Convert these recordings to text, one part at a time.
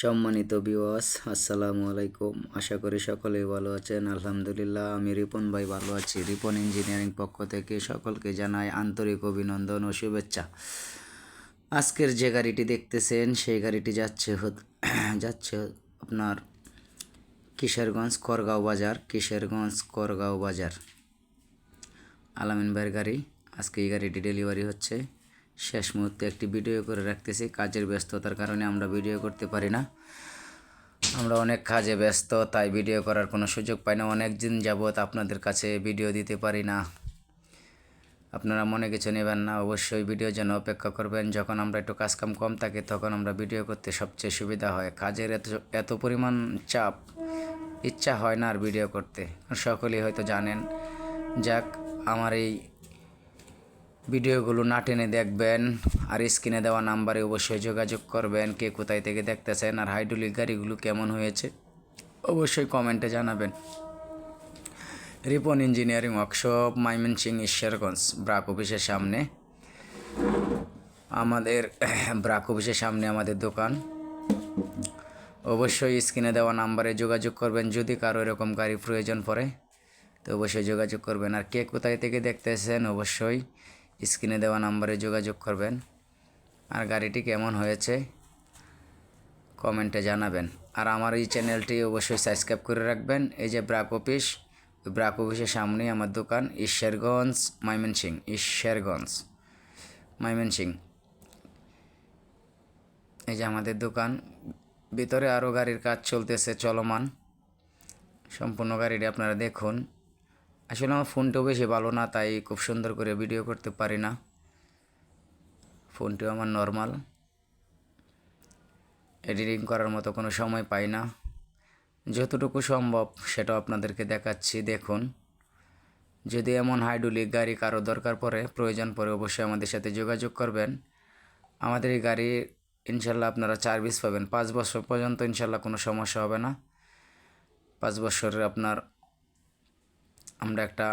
সম্মানিত বিওয়াস আসসালামু আলাইকুম। আশা করি সকলেই ভালো আছেন। আলহামদুলিল্লাহ, আমি রিপন ভাই ভালো আছি। রিপন ইঞ্জিনিয়ারিং পক্ষ থেকে সকলকে জানাই আন্তরিক অভিনন্দন ও শুভেচ্ছা। আজকের যে গাড়িটি দেখতেছেন, সেই গাড়িটি যাচ্ছে যাচ্ছে আপনার কিশোরগঞ্জ করগাঁও বাজার, কিশোরগঞ্জ করগাঁও বাজার। আলামিন ভাইয়ের গাড়ি। আজকে এই গাড়িটি ডেলিভারি হচ্ছে। শেষ মুহূর্তে একটি ভিডিও করে রাখতেছি। কাজের ব্যস্ততার কারণে আমরা ভিডিও করতে পারি না। আমরা অনেক কাজে ব্যস্ত, তাই ভিডিও করার কোনো সুযোগ পাই না। অনেক দিন যাবৎ আপনাদের কাছে ভিডিও দিতে পারি না। আপনারা মনে কিছু নেবেন না, অবশ্যই ভিডিওর জন্য অপেক্ষা করবেন। যখন আমরা একটু কাজকাম কম থাকে, তখন আমরা ভিডিও করতে সবচেয়ে সুবিধা হয়। কাজের এত এত পরিমাণ চাপ, ইচ্ছা হয় না আর ভিডিও করতে। সকলেই হয়তো জানেন। যাক, আমার এই ভিডিওগুলো না টেনে দেখবেন, আর স্ক্রিনে দেওয়া নাম্বারে অবশ্যই যোগাযোগ করবেন, কে কোথায় থেকে দেখতেছেন, আর হাইড্রোলিক গাড়িগুলো কেমন হয়েছে, অবশ্যই কমেন্টে জানাবেন। Ripon engineering workshop Mymensingh Ishwarganj, BRAC অফিসের সামনে। আমাদের, ব্রাক অফিসের সামনে আমাদের দোকান। অবশ্যই স্ক্রিনে দেওয়া নাম্বারে যোগাযোগ করবেন, যদি কারও এরকম গাড়ি প্রয়োজন পড়ে, তো অবশ্যই যোগাযোগ করবেন। আর কে কোথায় থেকে দেখতেছেন, অবশ্যই স্ক্রিনে দেওয়া নাম্বারে যোগাযোগ করবেন। আর গাড়িটি কেমন হয়েছে, কমেন্টে জানাবেন। আর আমার এই চ্যানেলটি অবশ্যই সাবস্ক্রাইব করে রাখবেন। এই যে ব্রাক অফিস ব্রাক অফিসের সামনেই আমার দোকান, ঈশ্বরগঞ্জ ময়মনসিং ঈশ্বরগঞ্জ ময়মনসিং এই যে আমাদের দোকান, ভিতরে আরও গাড়ির কাজ চলতেছে, চলমান। সম্পূর্ণ গাড়িটি আপনারা দেখুন। আসলে আমার ফোনটাও বেশি ভালো না, তাই খুব সুন্দর করে ভিডিও করতে পারি না। ফোনটিও আমার নর্মাল এডিটিং করার মতো কোনো সময় পাই না। যতটুকু সম্ভব সেটাও আপনাদেরকে দেখাচ্ছি, দেখুন। যদি এমন হাইড্রোলিক গাড়ি কারও দরকার পড়ে, প্রয়োজন পড়ে অবশ্যই আমাদের সাথে যোগাযোগ করবেন। আমাদের এই গাড়ি ইনশাল্লাহ আপনারা সার্ভিস পাবেন। পাঁচ বছর পর্যন্ত ইনশাল্লাহ কোনো সমস্যা হবে না। পাঁচ বছরের আপনার আমরা একটা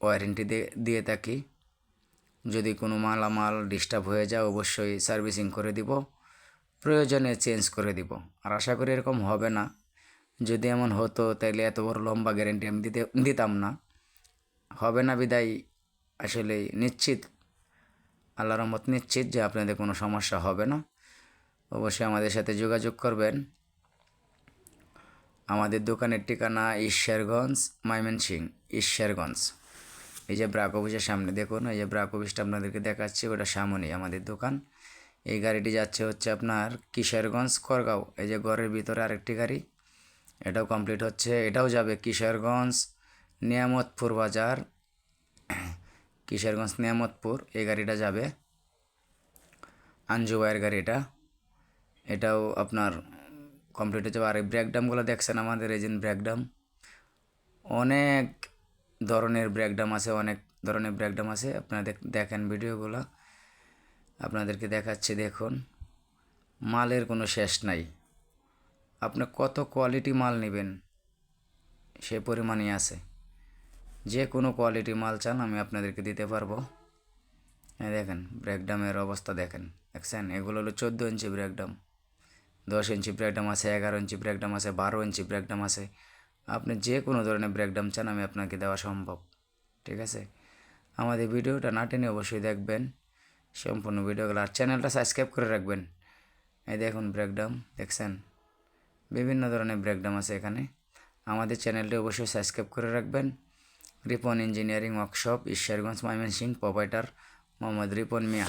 ওয়ারেন্টি দিয়ে থাকি। যদি কোনো মালামাল ডিস্টার্ব হয়ে যায়, অবশ্যই সার্ভিসিং করে দিব। প্রয়োজনে চেঞ্জ করে দিব। আর আশা করি এরকম হবে না। যদি এমন হতো তাহলে এত বড় লম্বা গ্যারেন্টি আমি দিতে, দিতাম না। হবে না বিদায়। আসলে নিশ্চিত, আল্লাহর রহমত নিশ্চিত যে আপনাদের কোনো সমস্যা হবে না। অবশ্যই আমাদের সাথে যোগাযোগ করবেন। আমাদের দোকানের ঠিকানা ঈশ্বরগঞ্জ, ময়মনসিং, ঈশ্বরগঞ্জ। এই যে ব্রাক অফিসের সামনে দেখুন, এই যে ব্রাক অফিসটা আপনাদেরকে দেখাচ্ছি, ওটা সামনেই আমাদের দোকান। এই গাড়িটি যাচ্ছে হচ্ছে আপনার কিশোরগঞ্জ করগাঁও এই যে ঘরের ভিতরে আরেকটি গাড়ি, এটাও কমপ্লিট হচ্ছে। এটাও যাবে কিশোরগঞ্জ, নিয়ামতপুর বাজার। কিশোরগঞ্জ, নিয়ামতপুর, এই গাড়িটা যাবে। আঞ্জু ভাইয়ের গাড়ি এটা। এটাও আপনার কমপ্লিট হয়ে যাবে। আর এই ব্রেক ডামগুলো দেখছেন আমাদের এই যে ব্রেক ডাম অনেক ধরনের ব্রেক ডাম আছে, অনেক ধরনের ব্রেক ডাম আছে। আপনারা দেখ- দেখেন ভিডিওগুলো আপনাদেরকে দেখাচ্ছি, দেখুন। মালের কোনো শেষ নাই। আপনি কত কোয়ালিটি মাল নেবেন, সে পরিমাণই আছে। যে কোনো কোয়ালিটি মাল চান, আমি আপনাদেরকে দিতে পারব। দেখেন ব্রেকডামের অবস্থা দেখেন। দেখছেন? এগুলো হলো চোদ্দ ইঞ্চি ব্রেকডাম দশ ইঞ্চি ব্রেকডাম আছে, এগারো ইঞ্চি ব্রেকডাম আছে, বারো ইঞ্চি ব্রেকডাম আছে। আপনি যে কোনো ধরনের ব্রেকডাম চান, আমি আপনাকে দেওয়া সম্ভব। ঠিক আছে? আমাদের ভিডিওটা না টেনে অবশ্যই দেখবেন। সম্পূর্ণ ভিডিওগুলো আর চ্যানেলটা সাবস্ক্রাইব করে রাখবেন। এই দেখুন ব্রেকডাম দেখছেন? বিভিন্ন ধরনের ব্রেকডাম আছে এখানে। আমাদের চ্যানেলটি অবশ্যই সাবস্ক্রাইব করে রাখবেন। Ripon engineering workshop, Ishwarganj Mymensingh proprietor Mohammad Ripon Mia.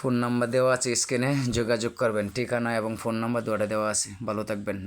Phone number দেওয়া আছে স্ক্রিনে, যোগাযোগ করবেন। ঠিকানা এবং ফোন নাম্বার দুটা দেওয়া আছে। ভালো থাকবেন।